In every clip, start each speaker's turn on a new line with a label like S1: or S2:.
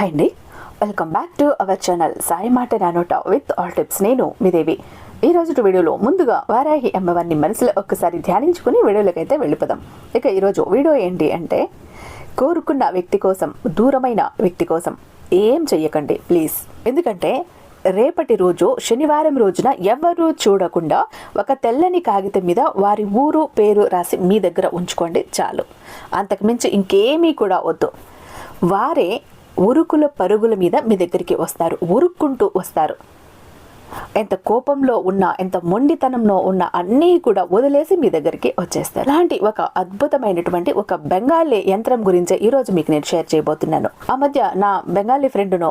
S1: Hi అండి. Welcome back to our channel Sai Mata Nanota with all tips. నేను మీ దేవి. ఈ రోజు వీడియోలో ముందుగా వారాహి అమ్మవారిని మనసులో ఒక్కసారి ధ్యానించుకుని వీడియోలోకి అయితే వెళ్ళిపోదాం. ఇక ఈరోజు వీడియో ఏంటి అంటే కోరుకున్న వ్యక్తి కోసం దూరమైన వ్యక్తి కోసం ఏం చెయ్యకండి ప్లీజ్ ఎందుకంటే రేపటి రోజు శనివారం రోజున ఎవరు చూడకుండా ఒక తెల్లని కాగితం మీద వారి ఊరు పేరు రాసి మీ దగ్గర ఉంచుకోండి చాలు. అంతకుమించి ఇంకేమీ కూడా వద్దు. వారే ఉరుకుల పరుగుల మీద మీ దగ్గరికి వస్తారు ఉరుక్కుంటూ వస్తారు. ఎంత కోపంలో ఉన్న ఎంత మొండితనంలో ఉన్న అన్నీ కూడా వదిలేసి మీ దగ్గరికి వచ్చేస్తారు అలాంటి ఒక అద్భుతమైనటువంటి ఒక బెంగాలీ యంత్రం గురించి ఈరోజు మీకు నేను షేర్ చేయబోతున్నాను. ఆ మధ్య నా బెంగాలీ ఫ్రెండ్ను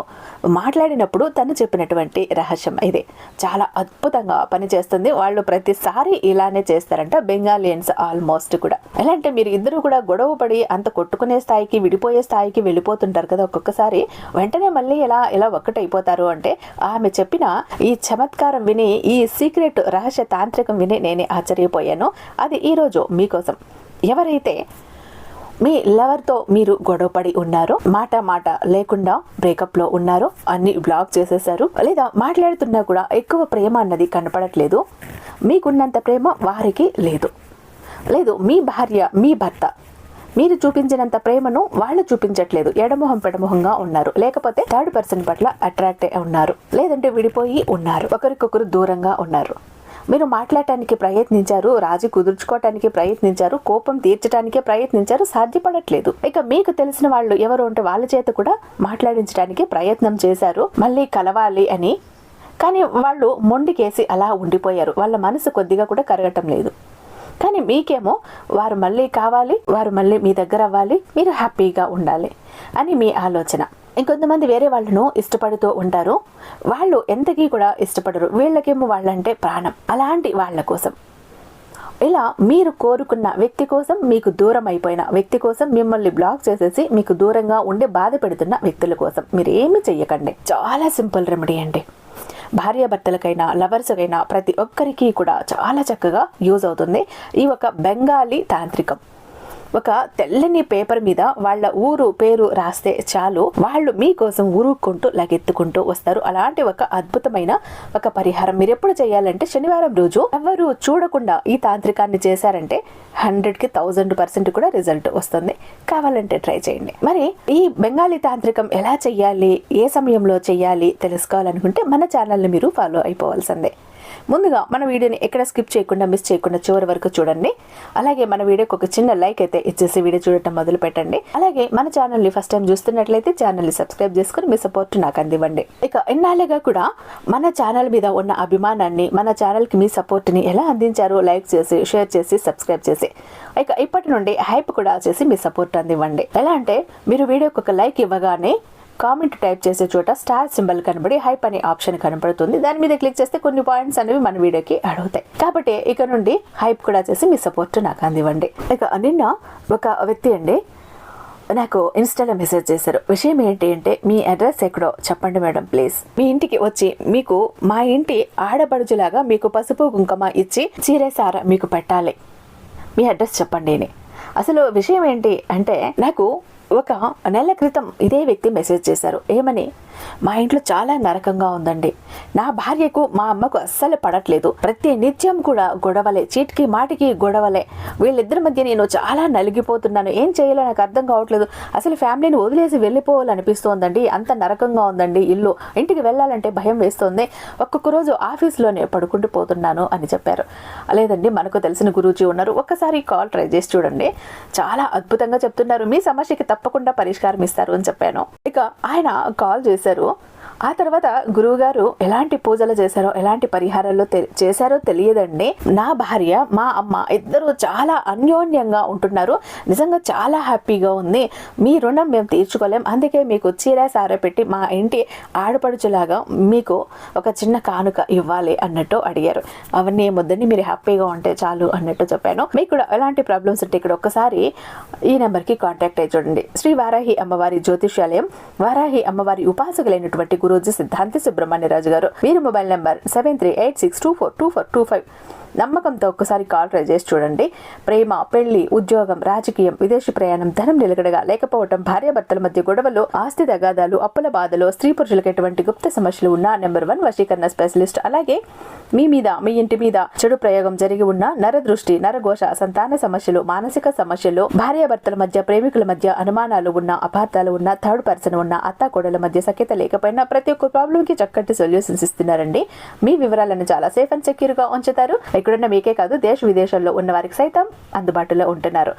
S1: మాట్లాడినప్పుడు తను చెప్పినటువంటి రహస్యం ఇది. చాలా అద్భుతంగా పనిచేస్తుంది. వాళ్ళు ప్రతిసారి ఇలానే చేస్తారంట బెంగాలియన్స్ ఆల్మోస్ట్ కూడా. ఎలా అంటే మీరు ఇద్దరు కూడా గొడవ పడి అంత కొట్టుకునే స్థాయికి విడిపోయే స్థాయికి వెళ్ళిపోతుంటారు కదా ఒక్కొక్కసారి. వెంటనే మళ్ళీ ఎలా ఎలా ఒక్కటైపోతారు అంటే ఆమె చెప్పిన ఈ చమత్కారం విని ఈ సీక్రెట్ రహస్య తాంత్రికం విని నేనే ఆశ్చర్యపోయాను. అది ఈరోజు మీకోసం. ఎవరైతే మీ లవర్తో మీరు గొడవపడి ఉన్నారు మాట మాట లేకుండా బ్రేకప్లో ఉన్నారు అన్ని బ్లాక్ చేసేసారు లేదా మాట్లాడుతున్నా కూడా ఎక్కువ ప్రేమ అన్నది కనపడట్లేదు మీకున్నంత ప్రేమ వారికి లేదు. లేదు మీ భార్య మీ భర్త మీరు చూపించినంత ప్రేమను వాళ్ళు చూపించట్లేదు. ఎడమొహం పెడమొహంగా ఉన్నారు. లేకపోతే థర్డ్ పర్సన్ పట్ల అట్రాక్ట్ ఉన్నారు. లేదంటే విడిపోయి ఉన్నారు. ఒకరికొకరు దూరంగా ఉన్నారు. మీరు మాట్లాడటానికి ప్రయత్నించారు రాజు కుదుర్చుకోవటానికి ప్రయత్నించారు కోపం తీర్చడానికి ప్రయత్నించారు సాధ్యపడట్లేదు. ఇక మీకు తెలిసిన వాళ్ళు ఎవరు ఉంటే వాళ్ళ చేత కూడా మాట్లాడించడానికి ప్రయత్నం చేశారు మళ్ళీ కలవాలి అని. కానీ వాళ్ళు మొండికేసి అలా ఉండిపోయారు. వాళ్ళ మనసు కొద్దిగా కూడా కరగటం లేదు. కానీ మీకేమో వారు మళ్ళీ కావాలి వారు మళ్ళీ మీ దగ్గర అవ్వాలి మీరు హ్యాపీగా ఉండాలి అని మీ ఆలోచన. ఇంకొంతమంది వేరే వాళ్ళను ఇష్టపడుతూ ఉంటారు. వాళ్ళు ఎంతకీ కూడా ఇష్టపడరు. వీళ్ళకేమో వాళ్ళంటే ప్రాణం. అలాంటి వాళ్ళ కోసం. ఇలా మీరు కోరుకున్న వ్యక్తి కోసం మీకు దూరం అయిపోయిన వ్యక్తి కోసం మిమ్మల్ని బ్లాక్ చేసేసి మీకు దూరంగా ఉండి బాధ పెడుతున్న వ్యక్తుల కోసం మీరు ఏమి చెయ్యకండి. చాలా సింపుల్ రెమెడీ అండి. భార్యాభర్తలకైనా లవర్స్కైనా ప్రతి ఒక్కరికి కూడా చాలా చక్కగా యూజ్ అవుతుంది. ఈ ఒక బెంగాలీ తాంత్రికం. ఒక తెల్లని పేపర్ మీద వాళ్ళ ఊరు పేరు రాస్తే చాలు. వాళ్ళు మీకోసం ఊరుకుంటూ లగెత్తుకుంటూ వస్తారు. అలాంటి ఒక అద్భుతమైన ఒక పరిహారం. మీరు ఎప్పుడు చేయాలంటే శనివారం రోజు ఎవరు చూడకుండా ఈ తాంత్రికాన్ని చేశారంటే హండ్రెడ్కి థౌజండ్ పర్సెంట్ కూడా రిజల్ట్ వస్తుంది. కావాలంటే ట్రై చేయండి. మరి ఈ బెంగాలీ తాంత్రికం ఎలా చెయ్యాలి ఏ సమయంలో చెయ్యాలి తెలుసుకోవాలనుకుంటే మన ఛానల్ని మీరు ఫాలో అయిపోవాల్సిందే. ముందుగా మన వీడియోని ఎక్కడ స్కిప్ చేయకుండా మిస్ చేయకుండా చివరి వరకు చూడండి. అలాగే మన వీడియోకి ఒక చిన్న లైక్ అయితే ఇచ్చేసి వీడియో చూడటం మొదలు పెట్టండి. అలాగే మన ఛానల్ని ఫస్ట్ టైం చూస్తున్నట్లయితే ఛానల్ని సబ్స్క్రైబ్ చేసుకుని మీ సపోర్ట్ నాకు అందివ్వండి. ఇక ఎన్నాళ్ళుగా కూడా మన ఛానల్ మీద ఉన్న అభిమానాన్ని మన ఛానల్కి మీ సపోర్ట్ని ఎలా అందించారో లైక్ చేసి షేర్ చేసి సబ్స్క్రైబ్ చేసి ఇక ఇప్పటి నుండి హైప్ కూడా చేసి మీ సపోర్ట్ అందివ్వండి. ఎలా అంటే మీరు వీడియోకి ఒక లైక్ ఇవ్వగానే కామెంట్ టైప్ చేసే చోట స్టార్ సింబల్ కనబడి హైప్ అనే ఆప్షన్ కనబడుతుంది దాని మీద క్లిక్ చేస్తే కొన్ని పాయింట్స్ అనేవి మన వీడియోకి అడుగుతాయి. కాబట్టి ఇక నుండి హైప్ కూడా చేసి మీ సపోర్ట్ నాకు అందివ్వండి. ఇక నిన్న ఒక వ్యక్తి అండి నాకు ఇన్స్టాలో మెసేజ్ చేశారు. విషయం ఏంటి అంటే మీ అడ్రస్ ఎక్కడో చెప్పండి మేడం ప్లీజ్ మీ ఇంటికి వచ్చి మీకు మా ఇంటి ఆడబడుజులాగా మీకు పసుపు కుంకుమ ఇచ్చి చీరేసార మీకు పెట్టాలి. మీ అడ్రస్ చెప్పండి అసలు విషయం ఏంటి అంటే నాకు ఒక నెల క్రితం ఇదే వ్యక్తి మెసేజ్ చేశారు. ఏమని? మా ఇంట్లో చాలా నరకంగా ఉందండి. నా భార్యకు మా అమ్మకు అస్సలు పడట్లేదు. ప్రతి నిత్యం కూడా గొడవలే చీటికి మాటికి గొడవలే. వీళ్ళిద్దరి మధ్య నేను చాలా నలిగిపోతున్నాను. ఏం చేయాలో నాకు అర్థం కావట్లేదు. అసలు ఫ్యామిలీని వదిలేసి వెళ్ళిపోవాలనిపిస్తోందండి. అంత నరకంగా ఉందండి ఇల్లు. ఇంటికి వెళ్ళాలంటే భయం వేస్తుంది. ఒక్కొక్క రోజు ఆఫీస్లోనే పడుకుంటూ పోతున్నాను అని చెప్పారు. లేదండి మనకు తెలిసిన గురూజీ ఉన్నారు. ఒక్కసారి కాల్ ట్రై చేసి చూడండి. చాలా అద్భుతంగా చెప్తున్నారు. మీ సమస్యకి తప్పకుండా పరిష్కారం ఇస్తారు అని చెప్పాను. ఇక ఆయన కాల్ చేశారు. చేశారు ఆ తర్వాత గురువుగారు ఎలాంటి పూజలు చేశారో ఎలాంటి పరిహారాలు చేశారో తెలియదండి. నా భార్య మా అమ్మ ఇద్దరు చాలా అన్యోన్యంగా ఉంటున్నారు. నిజంగా చాలా హ్యాపీగా ఉంది. మీ రుణం మేము తీర్చుకోలేం. అందుకే మీకు చీర సార పెట్టి మా ఇంటి ఆడపడుచులాగా మీకు ఒక చిన్న కానుక ఇవ్వాలి అన్నట్టు అడిగారు. అవన్నీ ముద్దని మీరు హ్యాపీగా ఉంటే చాలు అన్నట్టు చెప్పాను. మీకు కూడా ఎలాంటి ప్రాబ్లమ్స్ ఉంటే ఇక్కడ ఒక్కసారి ఈ నెంబర్కి కాంటాక్ట్ అయ్యి చూడండి. శ్రీ వారాహి అమ్మవారి జ్యోతిష్యాలయం వారాహి అమ్మవారి ఉపాసకులైనటువంటి గురూజీ సిద్ధాంతి సుబ్రహ్మణ్యరాజు గారు వీరి mobile number seven three eight six two four two four two five. నమ్మకంతో ఒక్కసారి కాల్ ట్రై చేసి చూడండి. ప్రేమ పెళ్ళి ఉద్యోగం రాజకీయం విదేశీ ప్రయాణం ధనం నిలకడగా లేకపోవడం భార్యాభర్తల మధ్య గొడవలు ఆస్తి తగాదాలు అప్పుల బాధలు స్త్రీ పురుషులకు ఎటువంటి గుప్త సమస్యలు ఉన్నా నెంబర్ వన్ వశీకరణ స్పెషలిస్ట్. అలాగే మీ మీద మీ ఇంటి మీద చెడు ప్రయోగం జరిగి ఉన్న నరదృష్టి నరఘోష సంతాన సమస్యలు మానసిక సమస్యలు భార్యాభర్తల మధ్య ప్రేమికుల మధ్య అనుమానాలు ఉన్న అపార్థాలు ఉన్న థర్డ్ పర్సన్ ఉన్న అత్త కోడల మధ్య సఖ్యత లేకపోయినా ప్రతి ఒక్క ప్రాబ్లం కి చక్కటి సొల్యూషన్స్ ఇస్తున్నారండి. మీ వివరాలను చాలా సేఫ్ అండ్ సెక్యూర్గా ఉంచుతారు. ఇక్కడున్న మీకే కాదు దేశ విదేశాల్లో ఉన్న వారికి సైతం అందుబాటులో ఉంటున్నారు.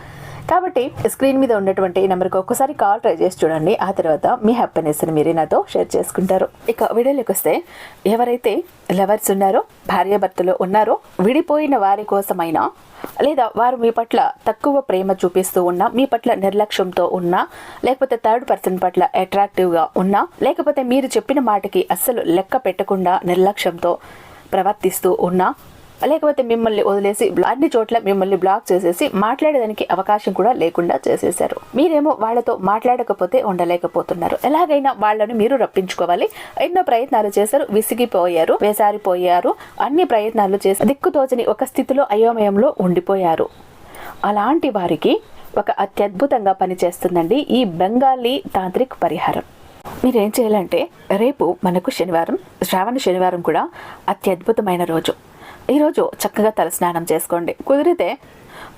S1: కాబట్టి స్క్రీన్ మీద ఉన్నటువంటి ఈ నెంబర్కి ఒక్కసారి కాల్ ట్రై చేసి చూడండి. ఆ తర్వాత మీ హ్యాపీనెస్ని మీరే నాతో షేర్ చేసుకుంటారు. ఇక వీడియోలోకి వస్తే ఎవరైతే లవర్స్ ఉన్నారో భార్యాభర్తలు ఉన్నారో విడిపోయిన వారి కోసమైనా లేదా వారు మీ పట్ల తక్కువ ప్రేమ చూపిస్తూ ఉన్నా మీ పట్ల నిర్లక్ష్యంతో ఉన్నా లేకపోతే థర్డ్ పర్సన్ పట్ల అట్రాక్టివ్గా ఉన్నా లేకపోతే మీరు చెప్పిన మాటకి అస్సలు లెక్క పెట్టకుండా నిర్లక్ష్యంతో ప్రవర్తిస్తూ ఉన్నా లేకపోతే మిమ్మల్ని వదిలేసి అన్ని చోట్ల మిమ్మల్ని బ్లాక్ చేసేసి మాట్లాడేదానికి అవకాశం కూడా లేకుండా చేసేశారు. మీరేమో వాళ్ళతో మాట్లాడకపోతే ఉండలేకపోతున్నారు. ఎలాగైనా వాళ్ళను మీరు రప్పించుకోవాలి. ఎన్నో ప్రయత్నాలు చేశారు విసిగిపోయారు వేసారిపోయారు. అన్ని ప్రయత్నాలు చేసి దిక్కుతోచని ఒక స్థితిలో అయోమయంలో ఉండిపోయారు. అలాంటి వారికి ఒక అత్యద్భుతంగా పనిచేస్తుందండి ఈ బెంగాలీ తాంత్రిక్ పరిహారం. మీరేం చేయాలంటే రేపు మనకు శనివారం శ్రావణ శనివారం కూడా అత్యద్భుతమైన రోజు. ఈరోజు చక్కగా తలస్నానం చేసుకోండి. కుదిరితే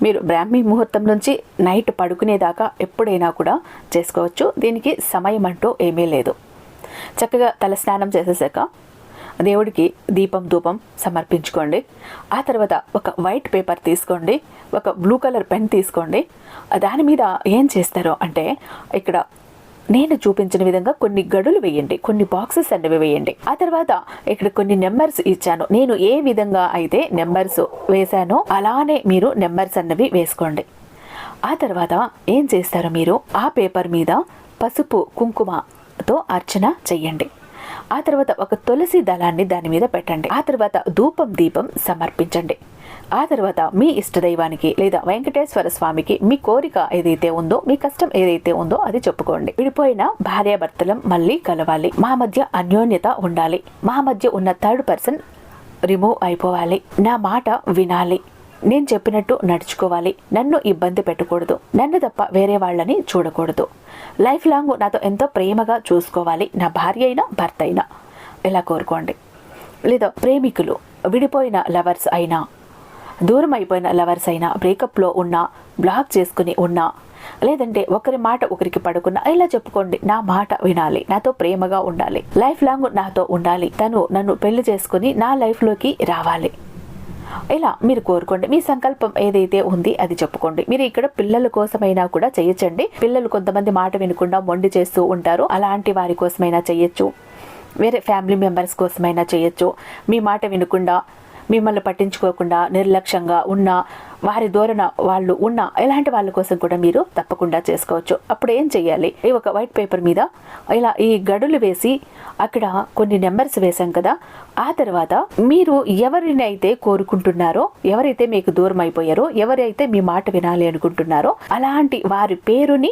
S1: మీరు బ్రాహ్మీ ముహూర్తం నుంచి నైట్ పడుకునేదాకా ఎప్పుడైనా కూడా చేసుకోవచ్చు. దీనికి సమయం అంటూ ఏమీ లేదు. చక్కగా తలస్నానం చేసేసాక దేవుడికి దీపం ధూపం సమర్పించుకోండి. ఆ తర్వాత ఒక వైట్ పేపర్ తీసుకోండి. ఒక బ్లూ కలర్ పెన్ తీసుకోండి. దాని మీద ఏం చేస్తారో అంటే ఇక్కడ నేను చూపించిన విధంగా కొన్ని గడులు వేయండి కొన్ని బాక్సెస్ అనేవి వేయండి. ఆ తర్వాత ఇక్కడ కొన్ని నెంబర్స్ ఇచ్చాను. నేను ఏ విధంగా అయితే నెంబర్స్ వేశానో అలానే మీరు నెంబర్స్ అన్నవి వేసుకోండి. ఆ తర్వాత ఏం చేస్తారు మీరు? ఆ పేపర్ మీద పసుపు కుంకుమతో అర్చన చెయ్యండి ఆ తర్వాత ఒక తులసి దళాన్ని దాని మీద పెట్టండి. ఆ తర్వాత ధూపం దీపం సమర్పించండి. ఆ తర్వాత మీ ఇష్టదైవానికి లేదా వెంకటేశ్వర స్వామికి మీ కోరిక ఏదైతే ఉందో మీ కష్టం ఏదైతే ఉందో అది చెప్పుకోండి. విడిపోయిన భార్యాభర్తలం మళ్ళీ కలవాలి. మా మధ్య అన్యోన్యత ఉండాలి. మా మధ్య ఉన్న థర్డ్ పర్సన్ రిమూవ్ అయిపోవాలి. నా మాట వినాలి. నేను చెప్పినట్టు నడుచుకోవాలి. నన్ను ఇబ్బంది పెట్టకూడదు. నన్ను తప్ప వేరే వాళ్ళని చూడకూడదు. లైఫ్ లాంగ్ నాతో ఎంతో ప్రేమగా చూసుకోవాలి. నా భార్య అయినా భర్త అయినా. ఇలా కోరుకోండి. లేదా ప్రేమికులు విడిపోయిన లవర్స్ అయినా దూరం అయిపోయిన లవర్స్ అయినా బ్రేకప్లో ఉన్నా బ్లాక్ చేసుకుని ఉన్నా లేదంటే ఒకరి మాట ఒకరికి పడుకున్నా ఇలా చెప్పుకోండి నా మాట వినాలి నాతో ప్రేమగా ఉండాలి లైఫ్ లాంగ్ నాతో ఉండాలి తను నన్ను పెళ్ళి చేసుకుని నా లైఫ్లోకి రావాలి. ఇలా మీరు కోరుకోండి మీ సంకల్పం ఏదైతే ఉంది అది చెప్పుకోండి. మీరు ఇక్కడ పిల్లల కోసమైనా కూడా చేయొచ్చండి. పిల్లలు కొంతమంది మాట వినకుండా మొండి చేస్తూ ఉంటారు. అలాంటి వారి కోసమైనా చేయొచ్చు. వేరే ఫ్యామిలీ మెంబర్స్ కోసమైనా చేయొచ్చు. మీ మాట వినకుండా మిమ్మల్ని పట్టించుకోకుండా నిర్లక్ష్యంగా ఉన్న వారి ధోరణ వాళ్ళు ఉన్న ఇలాంటి వాళ్ళ కోసం కూడా మీరు తప్పకుండా చేసుకోవచ్చు. అప్పుడు ఏం చేయాలి ఈ ఒక వైట్ పేపర్ మీద ఇలా ఈ గడులు వేసి అక్కడ కొన్ని నెంబర్స్ వేసాం కదా ఆ తర్వాత మీరు ఎవరిని అయితే కోరుకుంటున్నారో ఎవరైతే మీకు దూరం అయిపోయారో ఎవరైతే మీ మాట వినాలి అనుకుంటున్నారో అలాంటి వారి పేరుని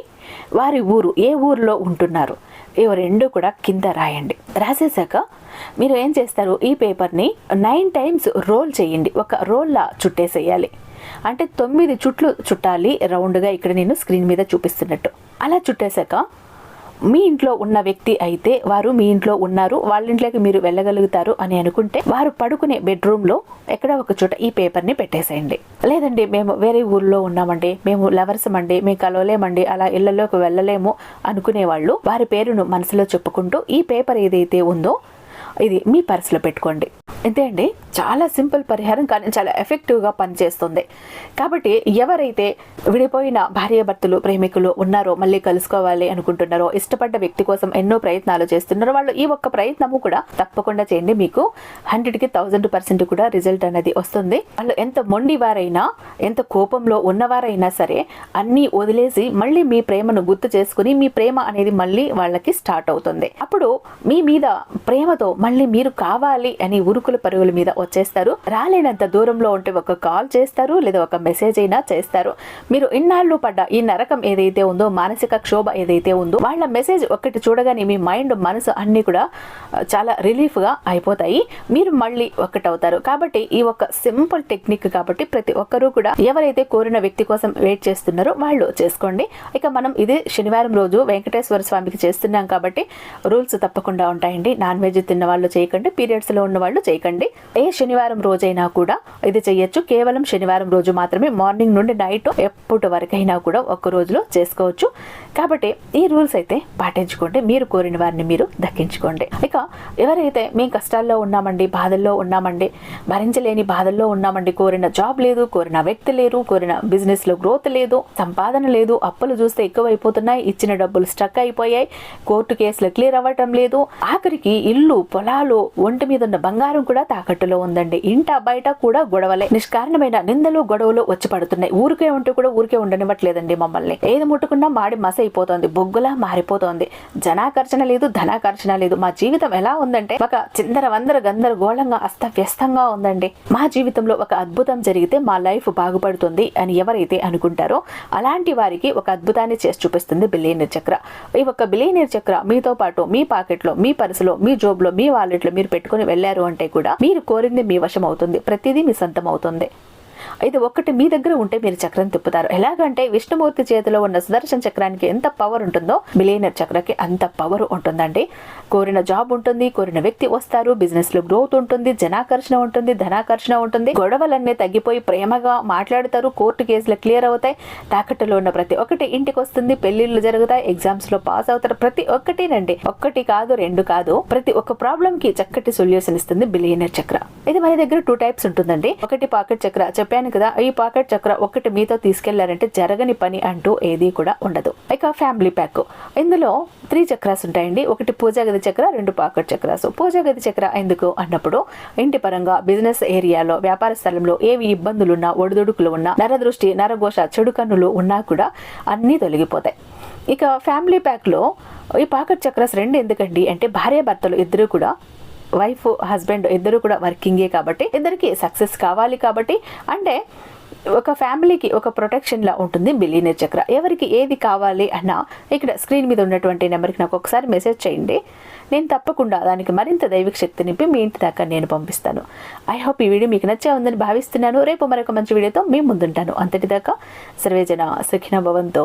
S1: వారి ఊరు ఏ ఊరిలో ఉంటున్నారు ఇవి రెండు కూడా కింద రాయండి. రాసేసాక మీరు ఏం చేస్తారు? ఈ పేపర్ని నైన్ టైమ్స్ రోల్ చేయండి. ఒక రోల్లా చుట్టేసేయాలి. అంటే తొమ్మిది చుట్లు చుట్టాలి. రౌండ్గా ఇక్కడ నేను స్క్రీన్ మీద చూపిస్తున్నట్టు. అలా చుట్టేశాక మీ ఇంట్లో ఉన్న వ్యక్తి అయితే వారు మీ ఇంట్లో ఉన్నారు వాళ్ళ ఇంట్లోకి మీరు వెళ్ళగలుగుతారు అని అనుకుంటే వారు పడుకునే బెడ్రూమ్లో ఎక్కడ ఒక చోట ఈ పేపర్ని పెట్టేసేయండి. లేదండి మేము వేరే ఊర్లో ఉన్నామండి మేము లవర్స్ అండి మేము కలవలేమండి అలా ఇళ్ళలోకి వెళ్ళలేము అనుకునే వాళ్ళు వారి పేరును మనసులో చెప్పుకుంటూ ఈ పేపర్ ఏదైతే ఉందో ఇది మీ పర్సులో పెట్టుకోండి. అంతే అండి చాలా సింపుల్ పరిహారం కానీ చాలా ఎఫెక్టివ్గా పనిచేస్తుంది. కాబట్టి ఎవరైతే విడిపోయిన భార్యాభర్తలు ప్రేమికులు ఉన్నారో మళ్ళీ కలుసుకోవాలి అనుకుంటున్నారో ఇష్టపడ్డ వ్యక్తి కోసం ఎన్నో ప్రయత్నాలు చేస్తున్నారో వాళ్ళు ఈ ఒక్క ప్రయత్నము కూడా తప్పకుండా చేయండి. మీకు హండ్రెడ్కి థౌజండ్ పర్సెంట్ కూడా రిజల్ట్ అనేది వస్తుంది. వాళ్ళు ఎంత మొండి వారైనా ఎంత కోపంలో ఉన్నవారైనా సరే అన్నీ వదిలేసి మళ్ళీ మీ ప్రేమను గుర్తు చేసుకుని మీ ప్రేమ అనేది మళ్ళీ వాళ్ళకి స్టార్ట్ అవుతుంది. అప్పుడు మీ మీద ప్రేమతో మళ్ళీ మీరు కావాలి అని ఉరుకుల పరుగుల మీద వచ్చేస్తారు. రాలేనంత దూరంలో ఉంటే ఒక కాల్ చేస్తారు లేదా ఒక మెసేజ్ అయినా చేస్తారు. మీరు ఇన్నాళ్ళు పడ్డ ఈ నరకం ఏదైతే ఉందో మానసిక క్షోభ ఏదైతే ఉందో వాళ్ళ మెసేజ్ ఒక్కటి చూడగానే మీ మైండ్ మనసు అన్ని కూడా చాలా రిలీఫ్గా అయిపోతాయి. మీరు మళ్ళీ ఒక్కటవుతారు. కాబట్టి ఈ ఒక సింపుల్ టెక్నిక్ కాబట్టి ప్రతి ఒక్కరూ కూడా ఎవరైతే కోరిన వ్యక్తి కోసం వెయిట్ చేస్తున్నారో వాళ్ళు చేసుకోండి. ఇక మనం ఇదే శనివారం రోజు వెంకటేశ్వర స్వామికి చేస్తున్నాం కాబట్టి రూల్స్ తప్పకుండా ఉంటాయండి. నాన్ వెజ్ తిన్న వాళ్ళు చేయకండి. పీరియడ్స్లో ఉన్న వాళ్ళు చేయకండి. ఏ శనివారం రోజైనా కూడా ఇది చేయొచ్చు. కేవలం శనివారం రోజు మాత్రమే మార్నింగ్ నుండి నైట్ ఎప్పటి వరకైనా కూడా ఒక్క రోజులో చేసుకోవచ్చు. కాబట్టి ఈ రూల్స్ అయితే పాటించుకోండి. మీరు కోరిన వారిని మీరు దక్కించుకోండి. ఇక ఎవరైతే మేము కష్టాల్లో ఉన్నామండి బాధల్లో ఉన్నామండి భరించలేని బాధల్లో ఉన్నామండి కోరిన జాబ్ లేదు కోరిన వ్యక్తి లేరు కోరిన బిజినెస్లో గ్రోత్ లేదు సంపాదన లేదు అప్పులు చూస్తే ఎక్కువైపోతున్నాయి ఇచ్చిన డబ్బులు స్ట్రక్ అయిపోయాయి కోర్టు కేసులు క్లియర్ అవ్వటం లేదు ఆఖరికి ఇల్లు పొలాలు ఒంటి మీద ఉన్న బంగారం కూడా తాకట్టులో ఉందండి. ఇంట బయట కూడా గొడవలే. నిష్కారణమైన నిందలు గొడవలు వచ్చి పడుతున్నాయి. ఊరికే ఉంటే కూడా ఊరికే ఉండనివ్వట్లేదండి మమ్మల్ని. ఏది ముట్టుకున్నా మాడి మస అయిపోతుంది బొగ్గులా మారిపోతోంది. జనాకర్షణ లేదు ధనాకర్షణ లేదు. మా జీవితం ఎలా ఉందంటే ఒక చిందర వందర గందరగోళంగా అస్తవ్యస్తంగా ఉందండి. మా జీవితంలో ఒక అద్భుతం జరిగితే మా లైఫ్ బాగుపడుతుంది అని ఎవరైతే అనుకుంటారో అలాంటి వారికి ఒక అద్భుతాన్ని చేసి చూపిస్తుంది బిలియనీర్ చక్ర. ఈ ఒక బిలియనీర్ చక్ర మీతో పాటు మీ పాకెట్లో మీ పర్సులో మీ జోబ్లో మీ వాలెట్లో మీరు పెట్టుకుని వెళ్ళారు అంటే కూడా మీరు కోరింది మీ వశం అవుతుంది ప్రతిదీ మీ సొంతం అవుతుంది ఇది ఒక్కటి మీ దగ్గర ఉంటే మీరు చక్రం తిప్పుతారు. ఎలాగంటే విష్ణుమూర్తి చేతిలో ఉన్న సుదర్శన చక్రానికి ఎంత పవర్ ఉంటుందో మిలియనర్ చక్రకి అంత పవర్ ఉంటుందండి. కోరిన జాబ్ ఉంటుంది కోరిన వ్యక్తి వస్తారు బిజినెస్లో గ్రోత్ ఉంటుంది జనాకర్షణ ఉంటుంది ధనాకర్షణ ఉంటుంది. గొడవలన్నీ తగ్గిపోయి ప్రేమగా మాట్లాడతారు కోర్టు కేసులు క్లియర్ అవుతాయి. తాకట్టులో ఉన్న ప్రతి ఒక్కటి ఇంటికి వస్తుంది పెళ్ళిళ్ళు జరుగుతాయి ఎగ్జామ్స్లో పాస్ అవుతారు. ప్రతి ఒక్కటినండి. ఒక్కటి కాదు రెండు కాదు. ప్రతి ఒక్క ప్రాబ్లం కి చక్కటి సొల్యూషన్ ఇస్తుంది బిలియనర్ చక్ర. ఇది మన దగ్గర టూ టైప్స్ ఉంటుందండి. ఒకటి పాకెట్ చక్ర. చెప్పాను కదా ఈ పాకెట్ చక్ర ఒకటి మీతో తీసుకెళ్ళారంటే జరగని పని అంటూ ఏది కూడా ఉండదు. ఇక ఫ్యామిలీ ప్యాక్. ఇందులో త్రీ చక్రాస్ ఉంటాయండి. ఒకటి పూజా గది చక్ర రెండు పాకెట్ చక్రాస్. పూజా గది చక్ర ఎందుకు అన్నప్పుడు ఇంటి పరంగా బిజినెస్ ఏరియాలో వ్యాపార స్థలంలో ఏవి ఇబ్బందులున్నా ఒడిదుడుకులు ఉన్నా నరదృష్టి నరఘోష చెడు కన్నులు ఉన్నా కూడా అన్నీ తొలగిపోతాయి. ఇక ఫ్యామిలీ ప్యాక్లో ఈ పాకెట్ చక్రాస్ రెండు ఎందుకండి అంటే భార్య భర్తలు ఇద్దరు కూడా వైఫ్ హస్బెండ్ ఇద్దరు కూడా వర్కింగే కాబట్టి ఇద్దరికి సక్సెస్ కావాలి కాబట్టి అంటే ఒక ఫ్యామిలీకి ఒక ప్రొటెక్షన్ లా ఉంటుంది బిలియనర్ చక్ర. ఎవరికి ఏది కావాలి అన్న ఇక్కడ స్క్రీన్ మీద ఉన్నటువంటి నెంబర్కి నాకు ఒకసారి మెసేజ్ చేయండి. నేను తప్పకుండా దానికి మరింత దైవిక శక్తి నింపి మీ ఇంటి దాకా నేను పంపిస్తాను. ఐ హోప్ ఈ వీడియో మీకు నచ్చే ఉందని భావిస్తున్నాను. రేపు మరొక మంచి వీడియోతో మీ ముందుంటాను. అంతటిదాకా సర్వేజన సుఖిన భవంతో.